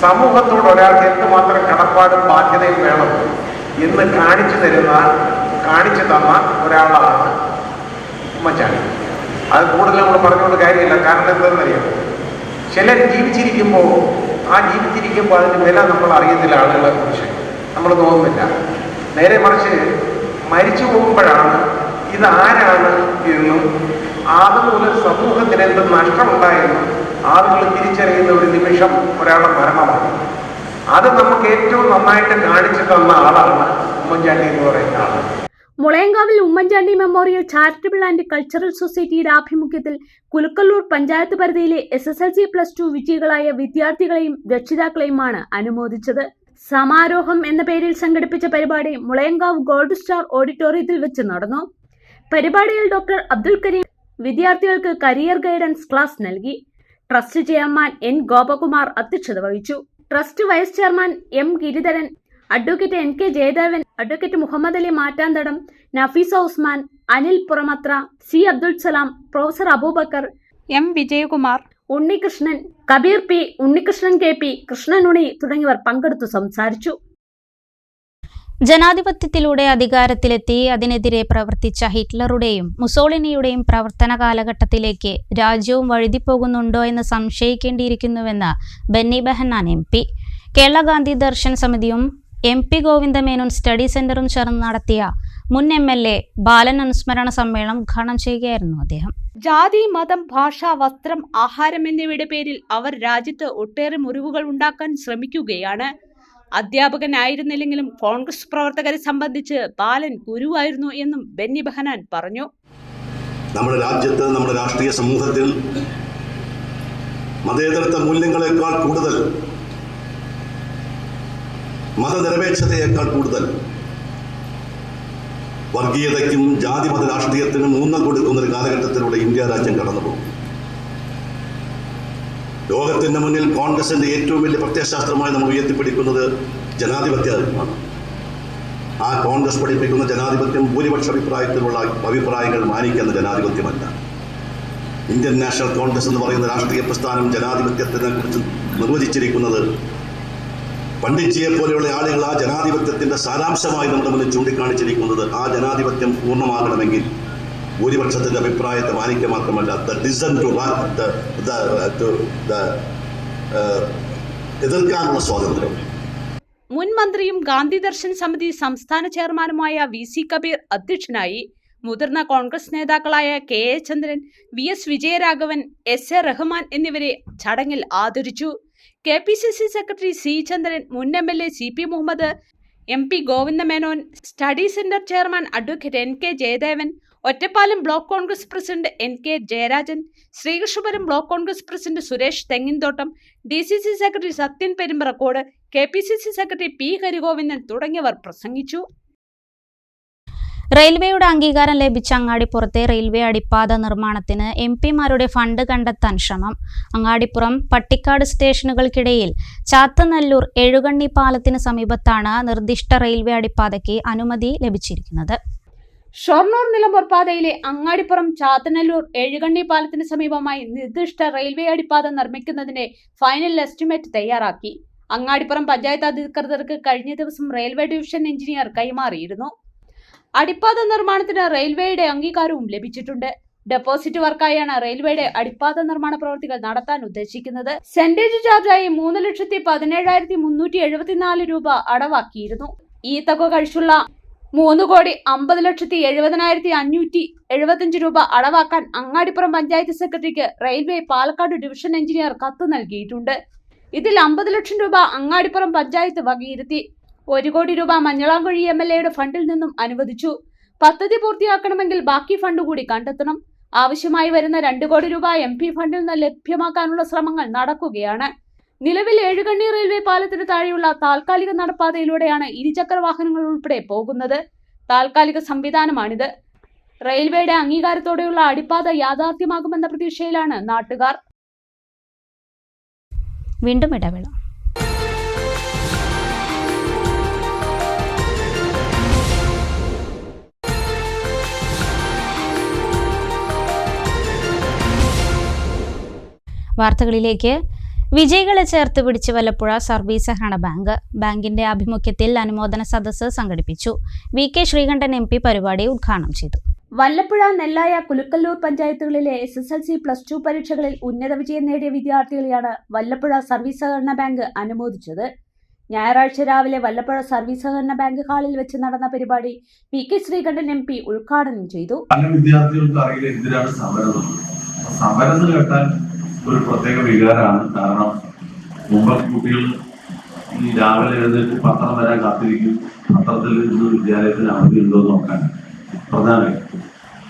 സമൂഹത്തോട് ഒരാൾക്ക് എന്തുമാത്രം കടപ്പാടും ബാധ്യതയും വേണം എന്ന് കാണിച്ചു തരുന്ന കാണിച്ചു തന്ന ഒരാളാണ് ഉമ്മൻചാണ്ടി. അത് കൂടുതൽ നമ്മൾ പറഞ്ഞുകൊണ്ട് കാര്യമില്ല. കാരണം എന്തെന്നറിയാം ചിലർ ജീവിച്ചിരിക്കുമ്പോൾ ആ ജീവിച്ചിരിക്കുമ്പോൾ അതിന്റെ വില നമ്മൾ അറിയത്തില്ല ആളുകളെ കുറിച്ച് നമ്മൾ തോന്നുന്നില്ല നേരെ മറിച്ച് മരിച്ചു പോകുമ്പോഴാണ് ഇത് ആരാണ് എന്നും മുതൽ സമൂഹത്തിന് എന്ത് നഷ്ടമുണ്ടായെന്ന് ആളുകൾ തിരിച്ചറിയുന്ന ഒരു നിമിഷം ഒരാളുടെ മരണമാണ്. അത് നമുക്ക് ഏറ്റവും നന്നായിട്ട് കാണിച്ചു തന്ന ആളാണ് ഉമ്മൻചാണ്ടി എന്ന് പറയുന്ന ആൾ മുളയങ്കാവിൽ Oommen Chandy memorial charitable and cultural സൊസൈറ്റിയുടെ ആഭിമുഖ്യത്തിൽ കുലുക്കല്ലൂർ പഞ്ചായത്ത് പരിധിയിലെ S S L C plus two വിജയികളായ വിദ്യാർത്ഥികളെയും രക്ഷിതാക്കളെയുമാണ് അനുമോദിച്ചത്. സമാരോഹം എന്ന പേരിൽ സംഘടിപ്പിച്ച പരിപാടി മുളയങ്കാവ് ഗോൾഡ് സ്റ്റാർ ഓഡിറ്റോറിയത്തിൽ വെച്ച് നടന്നു. പരിപാടിയിൽ ഡോക്ടർ അബ്ദുൽ കരീം വിദ്യാർത്ഥികൾക്ക് കരിയർ ഗൈഡൻസ് ക്ലാസ് നൽകി. ട്രസ്റ്റ് ചെയർമാൻ എൻ ഗോപകുമാർ അധ്യക്ഷത വഹിച്ചു. Trust vice chairman M Giridharan advocate N K Jayadevan advocate Muhammad Ali Mattanthadam Nafeesa Usman Anil Puramathra C Abdul Salam professor Abubakar M Vijayakumar Unnikrishnan Kabeer P Unnikrishnan K P Krishnanunni തുടങ്ങിയവർ പങ്കെടുത്തു സംസാരിച്ചു. ജനാധിപത്യത്തിലൂടെ അധികാരത്തിലെത്തി അതിനെതിരെ പ്രവർത്തിച്ച ഹിറ്റ്ലറുടെയും മുസോളിനിയുടെയും പ്രവർത്തന കാലഘട്ടത്തിലേക്ക് രാജ്യവും വഴുതിപ്പോകുന്നുണ്ടോ എന്ന് സംശയിക്കേണ്ടിയിരിക്കുന്നുവെന്ന് ബെന്നി ബെഹന്നാൻ എം പി. കേരള ഗാന്ധി ദർശൻ സമിതിയും എം പി ഗോവിന്ദമേനോൻ സ്റ്റഡി സെന്ററും ചേർന്ന് നടത്തിയ മുൻ എം എൽ എ ബാലൻ അനുസ്മരണ സമ്മേളനം ഉദ്ഘാടനം ചെയ്യുകയായിരുന്നു അദ്ദേഹം. ജാതി മതം ഭാഷ വസ്ത്രം ആഹാരം എന്നിവയുടെ പേരിൽ അവർ രാജ്യത്ത് ഒട്ടേറെ മുറിവുകൾ ഉണ്ടാക്കാൻ ശ്രമിക്കുകയാണ്. അധ്യാപകനായിരുന്നില്ലെങ്കിലും കോൺഗ്രസ് പ്രവർത്തകരെ സംബന്ധിച്ച് ബാലൻ ഗുരുവായിരുന്നു എന്നും ബെന്നി ബെഹനാൻ പറഞ്ഞു. നമ്മുടെ രാജ്യത്ത് നമ്മുടെ രാഷ്ട്രീയ സമൂഹത്തിൽ മതേതരത്വ മൂല്യങ്ങളെക്കാൾ കൂടുതൽ മതനിരപേക്ഷതയേക്കാൾ കൂടുതൽ വർഗീയതയ്ക്കും ജാതി മത രാഷ്ട്രീയത്തിനും ഊന്നൽ കൊടുക്കുന്ന ഒരു കാലഘട്ടത്തിലൂടെ ഇന്ത്യ രാജ്യം കടന്നുപോകും. ലോകത്തിന്റെ മുന്നിൽ കോൺഗ്രസിന്റെ ഏറ്റവും വലിയ പ്രത്യയശാസ്ത്രമായി നമ്മൾ ഉയർത്തിപ്പിടിക്കുന്നത് ജനാധിപത്യമാണ് ആ കോൺഗ്രസ് പഠിപ്പിക്കുന്ന ജനാധിപത്യം ഭൂരിപക്ഷ അഭിപ്രായത്തിലുള്ള അഭിപ്രായങ്ങൾ മാനിക്കുന്ന ജനാധിപത്യമല്ല. ഇന്ത്യൻ നാഷണൽ കോൺഗ്രസ് എന്ന് പറയുന്ന രാഷ്ട്രീയ പ്രസ്ഥാനം ജനാധിപത്യത്തിനെ കുറിച്ച് നിർവചിച്ചിരിക്കുന്നത് പണ്ഡിറ്റ്ജിയെ പോലെയുള്ള ആളുകൾ ആ ജനാധിപത്യത്തിന്റെ സാരാംശമായി നമ്മുടെ മുന്നിൽ ചൂണ്ടിക്കാണിച്ചിരിക്കുന്നത് ആ ജനാധിപത്യം പൂർണമാകണമെങ്കിൽ ഭൂരിപക്ഷത്തിന്റെ അഭിപ്രായത്തെ മാനിക്കുക മാത്രമല്ല ദ ഡിസൺ ടു എതിർക്കാനുള്ള സ്വാതന്ത്ര്യം. മുൻ മന്ത്രിയും ഗാന്ധി ദർശൻ സമിതി സംസ്ഥാന ചെയർമാനുമായ വി സി കബീർ അധ്യക്ഷനായി മുതിർന്ന കോൺഗ്രസ് നേതാക്കളായ K A Chandran V S Vijayaraghavan S A Rahman എന്നിവരെ ചടങ്ങിൽ ആദരിച്ചു. K P C C secretary C Chandran മുൻ M L A C P Muhammad M P Govindamenon study centre chairman advocate N K Jayadevan Ottapalam block Congress president N K Jayarajan Sreekrishnapuram block Congress president Suresh Thenginthottam D C C secretary Sathyan Perumparakode K P C C secretary P Harigovindan തുടങ്ങിയവർ പ്രസംഗിച്ചു. റെയിൽവേയുടെ അംഗീകാരം ലഭിച്ച അങ്ങാടിപ്പുറത്തെ railway അടിപ്പാത നിർമ്മാണത്തിന് M പിമാരുടെ fund കണ്ടെത്താൻ ശ്രമം. അങ്ങാടിപ്പുറം പട്ടിക്കാട് സ്റ്റേഷനുകൾക്കിടയിൽ ചാത്തനല്ലൂർ എഴുകണ്ണി പാലത്തിന് സമീപത്താണ് നിർദ്ദിഷ്ട റെയിൽവേ അടിപ്പാതയ്ക്ക് അനുമതി ലഭിച്ചിരിക്കുന്നത്. ഷൊർണൂർ നിലമ്പൂർ പാതയിലെ അങ്ങാടിപ്പുറം ചാത്തനല്ലൂർ എഴുകണ്ണി പാലത്തിന് സമീപമായി നിർദ്ദിഷ്ട റെയിൽവേ അടിപ്പാത നിർമ്മിക്കുന്നതിന്റെ ഫൈനൽ എസ്റ്റിമേറ്റ് തയ്യാറാക്കി. അങ്ങാടിപ്പുറം പഞ്ചായത്ത് അധികൃതർക്ക് കഴിഞ്ഞ ദിവസം റെയിൽവേ ഡിവിഷൻ എഞ്ചിനീയർ കൈമാറിയിരുന്നു. അടിപ്പാത നിർമ്മാണത്തിന് റെയിൽവേയുടെ അംഗീകാരവും ലഭിച്ചിട്ടുണ്ട്. ഡെപ്പോസിറ്റ് വർക്കായാണ് റെയിൽവേയുടെ അടിപ്പാത നിർമ്മാണ പ്രവൃത്തികൾ നടത്താൻ ഉദ്ദേശിക്കുന്നത്. സെന്റേജ് ചാർജായി മൂന്ന് ലക്ഷത്തി പതിനേഴായിരത്തി മുന്നൂറ്റി എഴുപത്തിനാല് രൂപ അടവാക്കിയിരുന്നു. ഈ തുക കഴിച്ചുള്ള മൂന്ന് കോടി അമ്പത് ലക്ഷത്തി എഴുപതിനായിരത്തി അഞ്ഞൂറ്റി എഴുപത്തിയഞ്ച് രൂപ അടവാക്കാൻ അങ്ങാടിപ്പുറം പഞ്ചായത്ത് സെക്രട്ടറിക്ക് റെയിൽവേ പാലക്കാട് ഡിവിഷൻ എഞ്ചിനീയർ കത്ത് നൽകിയിട്ടുണ്ട്. ഇതിൽ അമ്പത് ലക്ഷം രൂപ അങ്ങാടിപ്പുറം പഞ്ചായത്ത് വകയിരുത്തി. ഒരു കോടി രൂപ മഞ്ഞളാംകുഴി എം എൽ എയുടെ ഫണ്ടിൽ നിന്നും അനുവദിച്ചു. പദ്ധതി പൂർത്തിയാക്കണമെങ്കിൽ ബാക്കി ഫണ്ട് കൂടി കണ്ടെത്തണം. ആവശ്യമായി വരുന്ന രണ്ട് കോടി രൂപ എം ഫണ്ടിൽ നിന്ന് ലഭ്യമാക്കാനുള്ള ശ്രമങ്ങൾ നടക്കുകയാണ്. നിലവിൽ ഏഴുകണ്ണി റെയിൽവേ പാലത്തിന് താഴെയുള്ള താൽക്കാലിക നടപ്പാതയിലൂടെയാണ് ഇരുചക്ര വാഹനങ്ങൾ ഉൾപ്പെടെ പോകുന്നത്. താൽക്കാലിക സംവിധാനമാണിത്. റെയിൽവേയുടെ അംഗീകാരത്തോടെയുള്ള അടിപ്പാത യാഥാർത്ഥ്യമാകുമെന്ന പ്രതീക്ഷയിലാണ് നാട്ടുകാർ. വീണ്ടും ഇടവേള. വാർത്തകളിലേക്ക് വിജയികളെ ചേർത്ത് പിടിച്ച് വല്ലപ്പുഴ സർവീസ് സഹകരണ ബാങ്ക്. ബാങ്കിന്റെ ആഭിമുഖ്യത്തിൽ അനുമോദന സദസ്സ് സംഘടിപ്പിച്ചു. V K Sreekandan M P പരിപാടി ഉദ്ഘാടനം ചെയ്തു. വല്ലപ്പുഴ നെല്ലായ കുലുക്കല്ലൂർ പഞ്ചായത്തുകളിലെ S S L C plus two പരീക്ഷകളിൽ ഉന്നത വിജയം നേടിയ വിദ്യാർത്ഥികളെയാണ് വല്ലപ്പുഴ സർവീസ് സഹകരണ ബാങ്ക് അനുമോദിച്ചത്. ഞായറാഴ്ച രാവിലെ വല്ലപ്പുഴ സർവീസ് സഹകരണ ബാങ്ക് ഹാളിൽ വെച്ച് നടന്ന പരിപാടി P K Sreekandan M P ഉദ്ഘാടനം ചെയ്തു. പല വിദ്യാർത്ഥികൾക്കും അറിയില്ല എന്തിനാണ് സമരം. സമരം എന്ന് കേട്ടാൽ ഒരു പ്രത്യേക വികാരമാണ്. കാരണം മുമ്പ് കുട്ടികൾ ഈ രാവിലെ എഴുന്നേറ്റ് പത്രം വരാൻ കാത്തിരിക്കും. പത്രത്തിൽ ഇന്ന് വിദ്യാലയത്തിന് അവധി ഉണ്ടോ എന്ന് നോക്കാൻ. പ്രധാന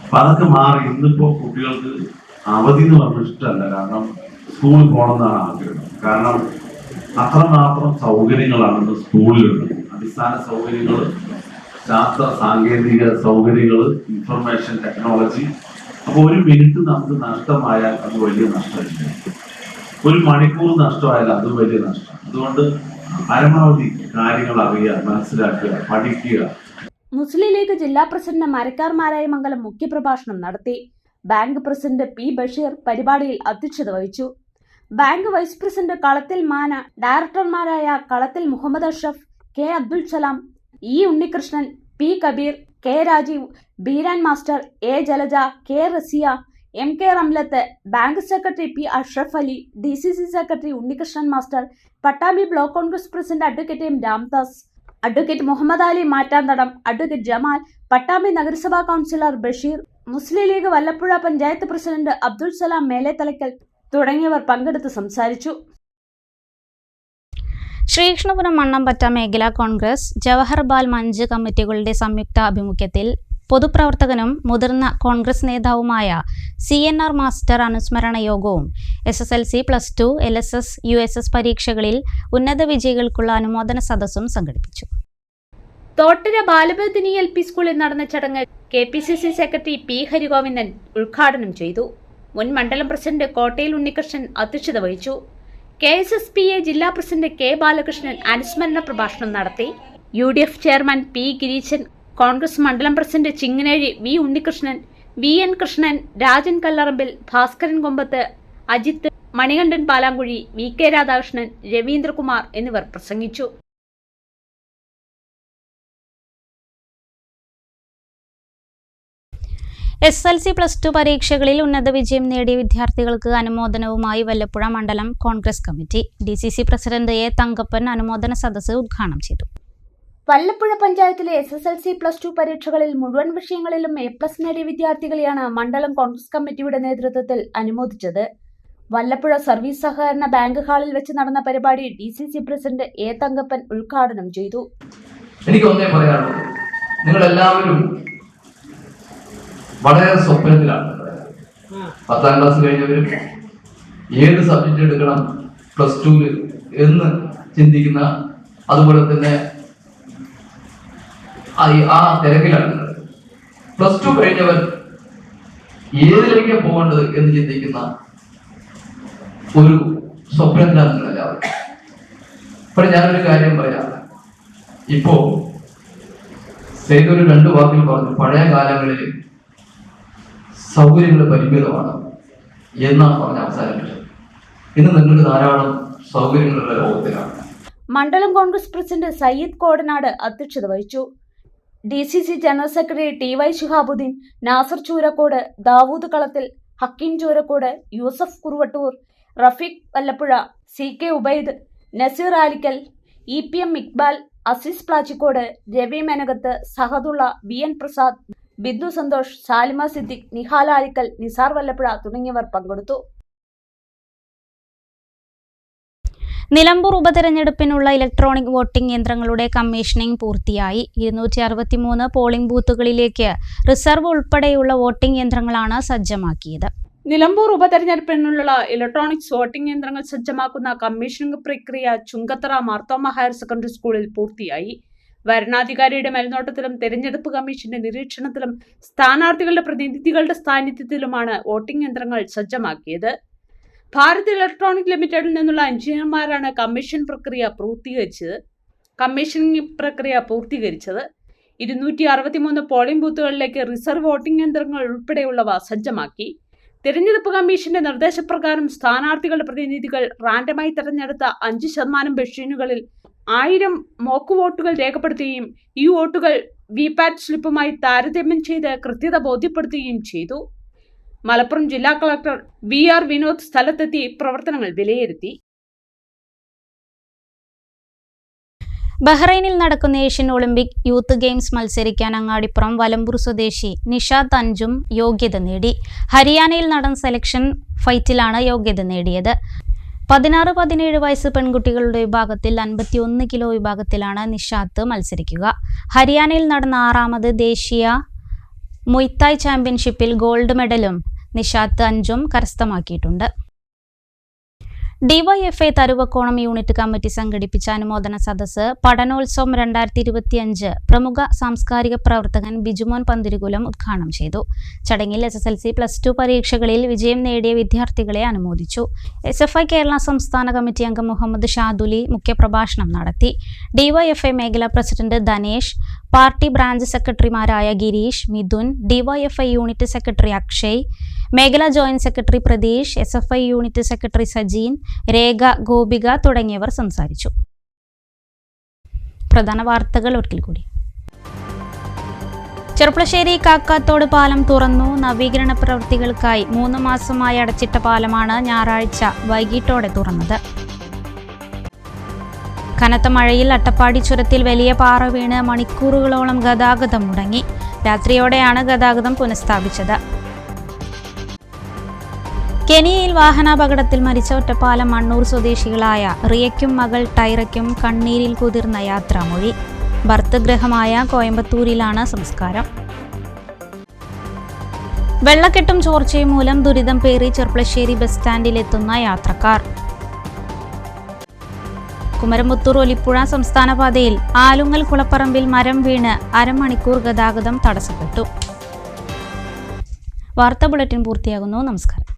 അപ്പൊ അതൊക്കെ മാറി ഇന്നിപ്പോ കുട്ടികൾക്ക് അവധി എന്ന് പറഞ്ഞ ഇഷ്ടമല്ല. കാരണം സ്കൂളിൽ പോകണമെന്നാണ് ആഗ്രഹം. കാരണം അത്രമാത്രം സൗകര്യങ്ങളാണ് ഇന്ന് സ്കൂളിലുള്ളത്. അടിസ്ഥാന സൗകര്യങ്ങൾ ശാസ്ത്ര സാങ്കേതിക സൗകര്യങ്ങൾ ഇൻഫർമേഷൻ ടെക്നോളജി അപ്പോൾ ഒരു മിനിറ്റ് നമുക്ക് നഷ്ടമായാൽ അത് വലിയ നഷ്ടമില്ല? ഒരു മണിക്കൂർ നഷ്ടമായാൽ അത് വലിയ നഷ്ടം. അതുകൊണ്ട് പരമാവധി കാര്യങ്ങൾ അറിയുക മനസ്സിലാക്കുക പഠിക്കുക. മുസ്ലിം ലീഗ് ജില്ലാ പ്രസിഡന്റ് മരക്കാർ മാരായമംഗലം മുഖ്യപ്രഭാഷണം നടത്തി. ബാങ്ക് പ്രസിഡന്റ് പി ബഷീർ പരിപാടിയിൽ അധ്യക്ഷത വഹിച്ചു. ബാങ്ക് വൈസ് പ്രസിഡന്റ് കളത്തിൽ മാന ഡയറക്ടർമാരായ Kalathil Muhammad Ashraf K Abdul Salam E Unnikrishnan P Kabeer K Rajeev Beeran master A Jalaja K Raziya M K Ramlath bank secretary P Ashraf Ali D C C secretary Unnikrishnan master Pattambi block Congress president advocate M Ramdas advocate Muhammad Ali Mattanthadam advocate Jamal Pattambi നഗരസഭാ councillor Basheer Muslim League Vallappuzha panchayat president Abdul Salam Melethalakkal തുടങ്ങിയവർ പങ്കെടുത്ത് സംസാരിച്ചു. ശ്രീകൃഷ്ണപുരം മണ്ണമ്പറ്റ മേഖലാ Congress Jawahar Bal Munch കമ്മിറ്റികളുടെ സംയുക്ത ആഭിമുഖ്യത്തിൽ പൊതുപ്രവർത്തകനും മുതിർന്ന കോൺഗ്രസ് നേതാവുമായ C N R master അനുസ്മരണ യോഗവും S S L C plus two L S S U S S പരീക്ഷകളിൽ ഉന്നത വിജയികൾക്കുള്ള അനുമോദന സദസ്സും സംഘടിപ്പിച്ചു. തോട്ടര ബാലബദിനി എൽ പി സ്കൂളിൽ നടന്ന ചടങ്ങ് K P C C secretary P Harigovindan ഉദ്ഘാടനം ചെയ്തു. മുൻ മണ്ഡലം പ്രസിഡന്റ് കോട്ടയിൽ ഉണ്ണികൃഷ്ണൻ അധ്യക്ഷത വഹിച്ചു. K S S P A ജില്ലാ പ്രസിഡന്റ് കെ ബാലകൃഷ്ണൻ അനുസ്മരണ പ്രഭാഷണം നടത്തി. U D F chairman P Gireesan Congress മണ്ഡലം president ചിങ്ങനേഴി V Unnikrishnan V N Krishnan Rajan Kallarambil Bhaskaran Kombath Ajith Manikandan Palankuzhi V K Radhakrishnan Raveendrakumar എന്നിവർ പ്രസംഗിച്ചു. S L C plus two പരീക്ഷകളിൽ ഉന്നത വിജയം നേടിയ വിദ്യാർത്ഥികൾക്ക് അനുമോദനവുമായി വല്ലപ്പുഴ മണ്ഡലം Congress committee. D C C president A Thankappan അനുമോദന സദസ്സ് ഉദ്ഘാടനം ചെയ്തു. വല്ലപ്പുഴ പഞ്ചായത്തിലെ S S L C plus two പരീക്ഷകളിൽ മുഴുവൻ വിഷയങ്ങളിലും എ പ്ലസ് നേടിയ വിദ്യാർത്ഥികളെയാണ് മണ്ഡലം കോൺഗ്രസ് കമ്മിറ്റിയുടെ നേതൃത്വത്തിൽ അനുമോദിച്ചത്. വല്ലപ്പുഴ സർവീസ് സഹകരണ ബാങ്ക് ഹാളിൽ വെച്ച് നടന്ന പരിപാടി D C C president A Thankappan ഉദ്ഘാടനം ചെയ്തു. എനിക്ക് ഒന്നേ പറയാനുള്ളൂ. നിങ്ങളെല്ലാവരും വളരെ സ്വപ്നത്തിലാണ്. പത്താം ക്ലാസ് കഴിഞ്ഞവരും ഏത് സബ്ജക്റ്റ് എടുക്കണം പ്ലസ് ടുവിൽ എന്ന് ചിന്തിക്കുന്ന അതുപോലെ തന്നെ ആ- തിരക്കിലാണ്. പ്ലസ് ടു കഴിഞ്ഞവർ ഏതിലേക്ക് പോകേണ്ടത് എന്ന് ചിന്തിക്കുന്ന ഒരു സ്വപ്നത്തിലാണ് നിങ്ങളെല്ലാവരും അപ്പോൾ ഞാനൊരു കാര്യം പറയാം. ഇപ്പോ സേതൊരു രണ്ട് വാക്കിൽ പറഞ്ഞു പഴയ കാലങ്ങളിൽ സൗകര്യങ്ങൾ പരിമിതമാണ് എന്നാണ് പറഞ്ഞ അവസാനിപ്പിച്ചത്. ഇന്ന് നിങ്ങൾക്ക് ധാരാളം സൗകര്യങ്ങളുള്ള ലോകത്തിലാണ്. മണ്ഡലം കോൺഗ്രസ് പ്രസിഡന്റ് സയ്യിദ് കോടനാട് അധ്യക്ഷത വഹിച്ചു. D C C general secretary T Y Shihabuddin Nasar Choorakkode Dawood Kalathil Hakeem Choorakkode Yusuf Kuruvattoor Rafeeq Vallappuzha C K Ubaid Naseer Alikkal E P M Iqbal Azeez Plachikode Ravi Menakath Sahadulla V N Prasad Bindu Santhosh Salima Siddique Nihal Alikkal Nisar Vallappuzha തുടങ്ങിയവർ പങ്കെടുത്തു. നിലമ്പൂർ ഉപതെരഞ്ഞെടുപ്പിനുള്ള electronic voting യന്ത്രങ്ങളുടെ commissioning പൂർത്തിയായി. ഇരുന്നൂറ്റി അറുപത്തിമൂന്ന് polling ബൂത്തുകളിലേക്ക് reserve ഉൾപ്പെടെയുള്ള voting യന്ത്രങ്ങളാണ് സജ്ജമാക്കിയത്. നിലമ്പൂർ ഉപതെരഞ്ഞെടുപ്പിനുള്ള ഇലക്ട്രോണിക്സ് വോട്ടിംഗ് യന്ത്രങ്ങൾ സജ്ജമാക്കുന്ന കമ്മീഷനിംഗ് പ്രക്രിയ ചുങ്കത്തറ മാർത്തോമ ഹയർ സെക്കൻഡറി സ്കൂളിൽ പൂർത്തിയായി. വരണാധികാരിയുടെ മേൽനോട്ടത്തിലും തെരഞ്ഞെടുപ്പ് കമ്മീഷന്റെ നിരീക്ഷണത്തിലും സ്ഥാനാർത്ഥികളുടെ പ്രതിനിധികളുടെ സാന്നിധ്യത്തിലുമാണ് വോട്ടിംഗ് യന്ത്രങ്ങൾ സജ്ജമാക്കിയത്. ഭാരത് ഇലക്ട്രോണിക് ലിമിറ്റഡിൽ നിന്നുള്ള എഞ്ചിനീയർമാരാണ് കമ്മീഷൻ പ്രക്രിയ പൂർത്തീകരിച്ചത്. കമ്മീഷനിംഗ് പ്രക്രിയ പൂർത്തീകരിച്ചത്. ഇരുന്നൂറ്റി അറുപത്തിമൂന്ന് പോളിംഗ് ബൂത്തുകളിലേക്ക് റിസർവ് വോട്ടിംഗ് യന്ത്രങ്ങൾ ഉൾപ്പെടെയുള്ളവ സജ്ജമാക്കി. തിരഞ്ഞെടുപ്പ് കമ്മീഷന്റെ നിർദ്ദേശപ്രകാരം സ്ഥാനാർത്ഥികളുടെ പ്രതിനിധികൾ റാൻഡമായി തെരഞ്ഞെടുത്ത അഞ്ച് ശതമാനം മെഷീനുകളിൽ ആയിരം മോക്ക് വോട്ടുകൾ രേഖപ്പെടുത്തുകയും ഈ വോട്ടുകൾ വിപാറ്റ് സ്ലിപ്പുമായി താരതമ്യം ചെയ്ത് കൃത്യത ബോധ്യപ്പെടുത്തുകയും ചെയ്തു. മലപ്പുറം ജില്ലാ കളക്ടർ വി ആർ വിനോദ് സ്ഥലത്തെത്തി പ്രവർത്തനങ്ങൾ വിലയിരുത്തി. ബഹ്റൈനിൽ നടക്കുന്ന ഏഷ്യൻ ഒളിമ്പിക് യൂത്ത് ഗെയിംസ് മത്സരിക്കാൻ അങ്ങാടിപ്പുറം വലമ്പൂർ സ്വദേശി നിഷാദ് അഞ്ചും യോഗ്യത നേടി. ഹരിയാനയിൽ നടന്ന സെലക്ഷൻ ഫൈറ്റിലാണ് യോഗ്യത നേടിയത്. പതിനാറ് പതിനേഴ് വയസ്സ് പെൺകുട്ടികളുടെ വിഭാഗത്തിൽ അൻപത്തിയൊന്ന് കിലോ വിഭാഗത്തിലാണ് നിഷാത്ത് മത്സരിക്കുക. ഹരിയാനയിൽ നടന്ന ആറാമത് ദേശീയ മൊയ്ത്തായ് ചാമ്പ്യൻഷിപ്പിൽ ഗോൾഡ് മെഡലും നിഷാത്ത് അഞ്ചും കരസ്ഥമാക്കിയിട്ടുണ്ട്. ഡിവൈഎഫ്ഐ തരുവക്കോണം യൂണിറ്റ് കമ്മിറ്റി സംഘടിപ്പിച്ച അനുമോദന സദസ്സ് പഠനോത്സവം രണ്ടായിരത്തി ഇരുപത്തിയഞ്ച് പ്രമുഖ സാംസ്കാരിക പ്രവർത്തകൻ ബിജുമോൻ പന്തിരുകുലം ഉദ്ഘാടനം ചെയ്തു. ചടങ്ങിൽ S S L C plus two പരീക്ഷകളിൽ വിജയം നേടിയ വിദ്യാർത്ഥികളെ അനുമോദിച്ചു. എസ് എഫ് ഐ കേരള സംസ്ഥാന കമ്മിറ്റി അംഗം മുഹമ്മദ് ഷാദുലി മുഖ്യപ്രഭാഷണം നടത്തി. ഡിവൈഎഫ്എ മേഖലാ പ്രസിഡന്റ് ധനേഷ് പാർട്ടി ബ്രാഞ്ച് സെക്രട്ടറിമാരായ Girish Mithun DYFI unit secretary Akshay മേഖലാ joint secretary Pratheesh S F I unit secretary Sajeen Rekha Gopika തുടങ്ങിയവർ സംസാരിച്ചു. പ്രധാന വാർത്തകൾ ഒരിക്കൽ കൂടി. ചെറുപ്പളശ്ശേരി കാക്കാത്തോട് പാലം തുറന്നു. നവീകരണ പ്രവൃത്തികൾക്കായി മൂന്ന് മാസമായി അടച്ചിട്ട പാലമാണ് ഞായറാഴ്ച വൈകിട്ടോടെ തുറന്നത്. കനത്ത മഴയിൽ അട്ടപ്പാടി ചുരത്തിൽ വലിയ പാറ വീണ് മണിക്കൂറുകളോളം ഗതാഗതം മുടങ്ങി. രാത്രിയോടെയാണ് ഗതാഗതം പുനഃസ്ഥാപിച്ചത്. കെനിയയിൽ വാഹനാപകടത്തിൽ മരിച്ച ഒറ്റപ്പാലം മണ്ണൂർ സ്വദേശികളായ റിയയ്ക്കും മകൾ ടൈറയ്ക്കും കണ്ണീരിൽ കുതിർന്ന യാത്രാമൊഴി. ഭർത്തഗൃഹമായ കോയമ്പത്തൂരിലാണ് സംസ്കാരം. വെള്ളക്കെട്ടും ചോർച്ചയും മൂലം ദുരിതം പേറി ചെർപ്പളശ്ശേരി ബസ് സ്റ്റാൻഡിലെത്തുന്ന യാത്രക്കാർ. കുമരമുത്തൂർ ഒലിപ്പുഴ സംസ്ഥാന പാതയിൽ ആലുങ്ങൽ കുളപ്പറമ്പിൽ മരം വീണ് അരമണിക്കൂർ ഗതാഗതം തടസ്സപ്പെട്ടു. വാർത്താ ബുള്ളറ്റിൻ പൂർത്തിയാകുന്നു. നമസ്കാരം.